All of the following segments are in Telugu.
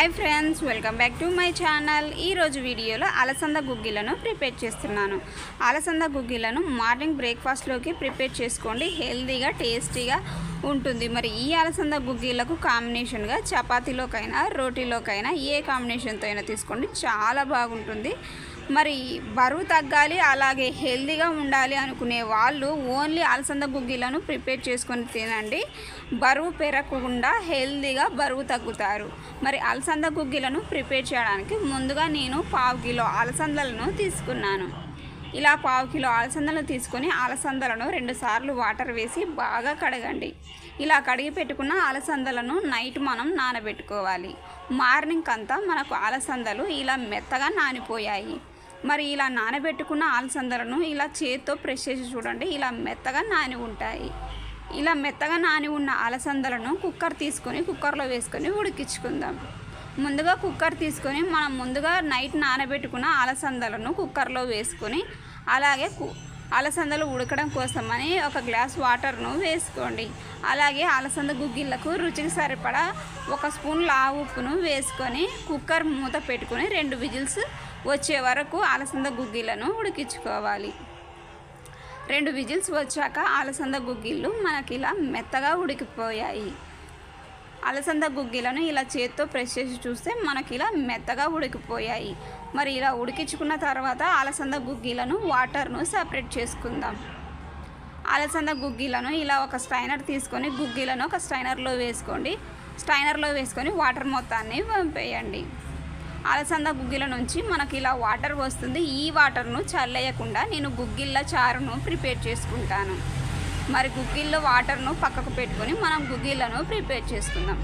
Hi friends welcome back to my channel. ఈరోజు వీడియోలో అలసంద గుగ్గిలను ప్రిపేర్ చేస్తున్నాను. అలసంద గుగ్గిలను మార్నింగ్ బ్రేక్ఫాస్ట్లోకి ప్రిపేర్ చేసుకోండి. హెల్తీగా టేస్టీగా ఉంటుంది. మరి ఈ అలసంద గుగ్గిలకు కాంబినేషన్గా చపాతీలోకైనా రోటీలోకైనా ఏ కాంబినేషన్తో అయినా తీసుకోండి. చాలా బాగుంటుంది. మరి బరువు తగ్గాలి అలాగే హెల్తీగా ఉండాలి అనుకునే వాళ్ళు ఓన్లీ అలసంద గుగ్గిలను ప్రిపేర్ చేసుకొని తినండి. బరువు పెరగకుండా హెల్తీగా బరువు తగ్గుతారు. మరి అలసంద గుగ్గిలను ప్రిపేర్ చేయడానికి ముందుగా నేను పావు కిలో అలసందలను తీసుకున్నాను. ఇలా పావు కిలో అలసందలను తీసుకొని అలసందలను రెండుసార్లు వాటర్ వేసి బాగా కడగండి. ఇలా కడిగి పెట్టుకున్న అలసందలను నైట్ మనం నానబెట్టుకోవాలి. మార్నింగ్ అంతా మనకు అలసందలు ఇలా మెత్తగా నానిపోయాయి. మరి ఇలా నానబెట్టుకున్న అలసందలను ఇలా చేతితో ప్రెస్ చేసి చూడండి. ఇలా మెత్తగా నాని ఉంటాయి. ఇలా మెత్తగా నాని ఉన్న అలసందలను కుక్కర్ తీసుకొని కుక్కర్లో వేసుకొని ఉడికించుకుందాం. ముందుగా కుక్కర్ తీసుకొని మనం ముందుగా నైట్ నానబెట్టుకున్న అలసందలను కుక్కర్లో వేసుకొని అలాగే కు- అలసందలు ఉడకడం కోసమని ఒక గ్లాస్ వాటర్ను వేసుకోండి. అలాగే అలసంద గుగ్గిళ్ళకు రుచికి సరిపడా ఒక స్పూన్ లావు ఉప్పును వేసుకొని కుక్కర్ మూత పెట్టుకొని రెండు విజిల్స్ వచ్చే వరకు అలసంద గుగ్గిళ్ళను ఉడికించుకోవాలి. రెండు విజిల్స్ వచ్చాక అలసంద గుగ్గిళ్ళు మనకి ఇలా మెత్తగా ఉడికిపోయాయి. అలసంద గుగ్గిలను ఇలా చేత్తో ప్రెస్ చేసి చూస్తే మనకి ఇలా మెత్తగా ఉడికిపోయాయి. మరి ఇలా ఉడికించుకున్న తర్వాత అలసంద గుగ్గిలను వాటర్ను సపరేట్ చేసుకుందాం. అలసంద గుగ్గిలను ఇలా ఒక స్టైనర్ తీసుకొని గుగ్గిలను ఒక స్టైనర్లో వేసుకోండి. స్టైనర్లో వేసుకొని వాటర్ మొత్తాన్ని పంపేయండి అలసంద గుగ్గిల నుంచి మనకి ఇలా వాటర్ వస్తుంది. ఈ వాటర్ను చల్లేయకుండా నేను గుగ్గిళ్ళ చారును ప్రిపేర్ చేసుకుంటాను. మరి గుగ్గిల్లో వాటర్ను పక్కకు పెట్టుకొని మనం గుగ్గిళ్ళను ప్రిపేర్ చేసుకుందాం.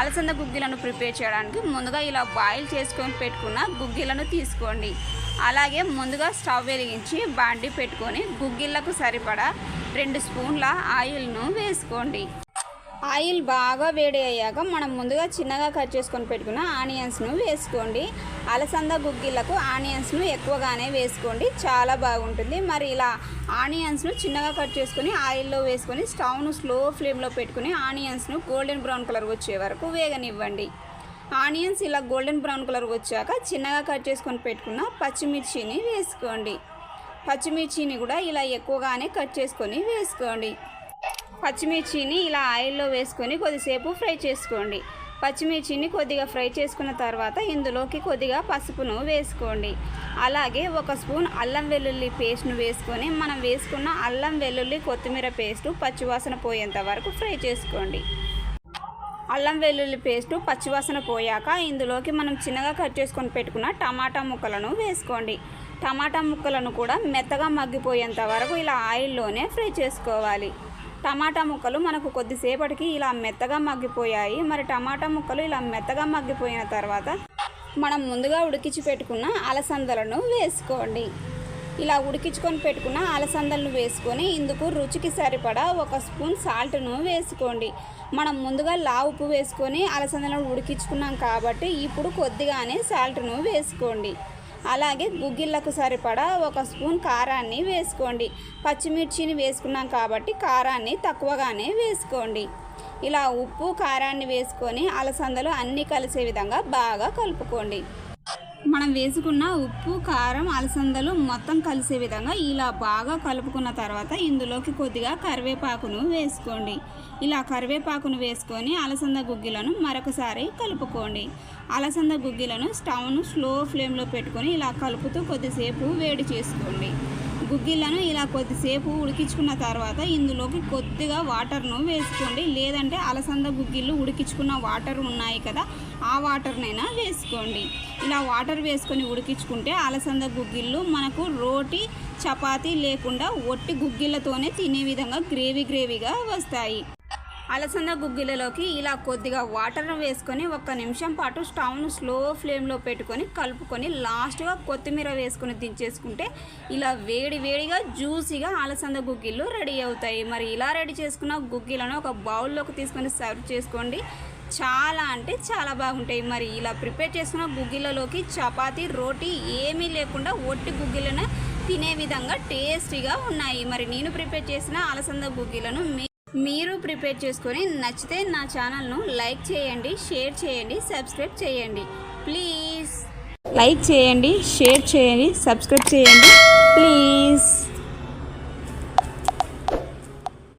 అలసంద గుగ్గిలను ప్రిపేర్ చేయడానికి ముందుగా ఇలా బాయిల్ చేసుకొని పెట్టుకున్న గుగ్గిలను తీసుకోండి. అలాగే ముందుగా స్టవ్ వెలిగించి బాండి పెట్టుకొని గుగ్గిళ్ళకు సరిపడా రెండు స్పూన్ల ఆయిల్ను వేసుకోండి. ఆయిల్ బాగా వేడి అయ్యాక మనం ముందుగా చిన్నగా కట్ చేసుకొని పెట్టుకున్న ఆనియన్స్ను వేసుకోండి. అలసంద గుగ్గిళ్ళకు ఆనియన్స్ను ఎక్కువగానే వేసుకోండి. చాలా బాగుంటుంది. మరి ఇలా ఆనియన్స్ను చిన్నగా కట్ చేసుకొని ఆయిల్లో వేసుకొని స్టవ్ను స్లో ఫ్లేమ్లో పెట్టుకుని ఆనియన్స్ను గోల్డెన్ బ్రౌన్ కలర్ వచ్చే వరకు వేగనివ్వండి. ఆనియన్స్ ఇలా గోల్డెన్ బ్రౌన్ కలర్ వచ్చాక చిన్నగా కట్ చేసుకొని పెట్టుకున్న పచ్చిమిర్చిని వేసుకోండి. పచ్చిమిర్చిని కూడా ఇలా ఎక్కువగానే కట్ చేసుకొని వేసుకోండి. పచ్చిమిర్చిని ఇలా ఆయిల్లో వేసుకొని కొద్దిసేపు ఫ్రై చేసుకోండి. పచ్చిమిర్చిని కొద్దిగా ఫ్రై చేసుకున్న తర్వాత ఇందులోకి కొద్దిగా పసుపును వేసుకోండి. అలాగే ఒక స్పూన్ అల్లం వెల్లుల్లి పేస్ట్ను వేసుకొని మనం వేసుకున్న అల్లం వెల్లుల్లి కొత్తిమీర పేస్టు పచ్చివాసన పోయేంత వరకు ఫ్రై చేసుకోండి. అల్లం వెల్లుల్లి పేస్టు పచ్చివాసన పోయాక ఇందులోకి మనం చిన్నగా కట్ చేసుకొని పెట్టుకున్న టమాటా ముక్కలను వేసుకోండి. టమాటా ముక్కలను కూడా మెత్తగా మగ్గిపోయేంత వరకు ఇలా ఆయిల్లోనే ఫ్రై చేసుకోవాలి. టమాటా ముక్కలు మనకు కొద్దిసేపటికి ఇలా మెత్తగా మగ్గిపోయాయి. మరి టమాటా ముక్కలు ఇలా మెత్తగా మగ్గిపోయిన తర్వాత మనం ముందుగా ఉడికించి పెట్టుకున్న అలసందలను వేసుకోండి. ఇలా ఉడికించుకొని పెట్టుకున్న అలసందలను వేసుకొని ఇందుకు రుచికి సరిపడా ఒక స్పూన్ సాల్ట్ను వేసుకోండి. మనం ముందుగా లా ఉప్పు వేసుకొని అలసందలను ఉడికించుకున్నాం కాబట్టి ఇప్పుడు కొద్దిగానే సాల్ట్ను వేసుకోండి. అలాగే గుగ్గిళ్ళకు సరిపడా ఒక స్పూన్ కారాన్ని వేసుకోండి. పచ్చిమిర్చిని వేసుకున్నాం కాబట్టి కారాన్ని తక్కువగానే వేసుకోండి. ఇలా ఉప్పు కారాన్ని వేసుకొని అలసందలు అన్నీ కలిసే విధంగా బాగా కలుపుకోండి. మనం వేసుకున్న ఉప్పు కారం అలసందలు మొత్తం కలిసే విధంగా ఇలా బాగా కలుపుకున్న తర్వాత ఇందులోకి కొద్దిగా కరివేపాకును వేసుకోండి. ఇలా కరివేపాకును వేసుకొని అలసంద గుగ్గిలను మరొకసారి కలుపుకోండి. అలసంద గుగ్గిలను స్టవ్ను స్లో ఫ్లేమ్లో పెట్టుకొని ఇలా కలుపుతూ కొద్దిసేపు వేడి చేసుకోండి. గుగ్గిళ్ళను ఇలా కొద్దిసేపు ఉడికించుకున్న తర్వాత ఇందులోకి కొద్దిగా వాటర్ను వేసుకోండి. లేదంటే అలసంద గుగ్గిళ్ళు ఉడికించుకున్న వాటర్ ఉన్నాయి కదా ఆ వాటర్నైనా వేసుకోండి. ఇలా వాటర్ వేసుకొని ఉడికించుకుంటే అలసంద గుగ్గిళ్ళు మనకు రోటీ చపాతీ లేకుండా ఒట్టి గుగ్గిళ్ళతోనే తినే విధంగా గ్రేవీ గ్రేవీగా వస్తాయి. అలసంద గుగ్గిలలోకి ఇలా కొద్దిగా వాటర్ను వేసుకొని ఒక్క నిమిషం పాటు స్టవ్ను స్లో ఫ్లేమ్లో పెట్టుకొని కలుపుకొని లాస్ట్గా కొత్తిమీర వేసుకొని దించేసుకుంటే ఇలా వేడి వేడిగా జ్యూసీగా అలసంద గుగ్గిళ్ళు రెడీ అవుతాయి. మరి ఇలా రెడీ చేసుకున్న గుగ్గిలను ఒక బౌల్లోకి తీసుకొని సర్వ్ చేసుకోండి. చాలా అంటే చాలా బాగుంటాయి. మరి ఇలా ప్రిపేర్ చేసుకున్న గుగ్గిలలోకి చపాతీ రోటీ ఏమీ లేకుండా ఒట్టి గుగ్గిలను తినే విధంగా టేస్టీగా ఉన్నాయి. మరి నేను ప్రిపేర్ చేసిన అలసంద గుగ్గిలను మీ మీరు ప్రిపేర్ చేసుకొని నచ్చితే నా ఛానల్ను లైక్ చేయండి షేర్ చేయండి సబ్స్క్రైబ్ చేయండి. ప్లీజ్. లైక్ చేయండి షేర్ చేయండి సబ్స్క్రైబ్ చేయండి. ప్లీజ్.